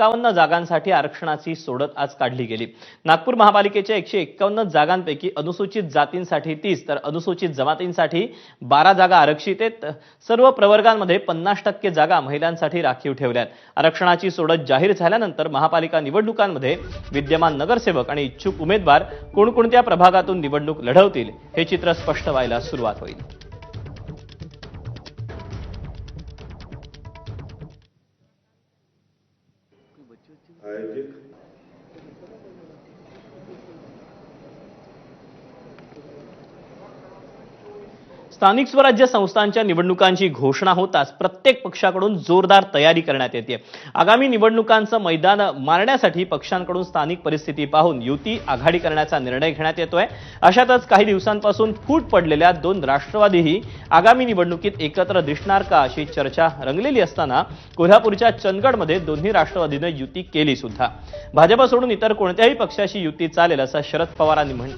एक्कावन्न जागांसाठी आरक्षणाची सोडत आज काढली गेली. नागपूर महापालिकेच्या एकशे एक्कावन्न जागांपैकी अनुसूचित जातींसाठी तीस तर अनुसूचित जमातींसाठी बारा जागा आरक्षित आहेत. सर्व प्रवर्गांमध्ये पन्नास टक्के जागा महिलांसाठी राखीव ठेवल्यात आरक्षणाची सोडत जाहीर झाल्यानंतर महापालिका निवडणुकांमध्ये विद्यमान नगरसेवक आणि इच्छुक उमेदवार कोणकोणत्या प्रभागातून निवडणूक लढवतील हे चित्र स्पष्ट व्हायला सुरुवात होईल. Ayrıca स्थानिक स्वराज्य संस्थांच्या निवडणुकांची घोषणा होताच प्रत्येक पक्षाकडून जोरदार तयारी करण्यात येते आगामी निवडणुकांचं मैदान मारण्यासाठी पक्षांकडून स्थानिक परिस्थिती पाहून युती आघाडी करण्याचा निर्णय घेण्यात येतोय. अशातच काही दिवसांपासून फूट पडलेल्या दोन राष्ट्रवादीही आगामी निवडणुकीत एकत्र दिसणार का अशी चर्चा रंगलेली असताना कोल्हापूरच्या चंदगडमध्ये दोन्ही राष्ट्रवादीनं युती केली सुद्धा. भाजप सोडून इतर कोणत्याही पक्षाशी युती चालेल असं शरद पवारांनी म्हटलं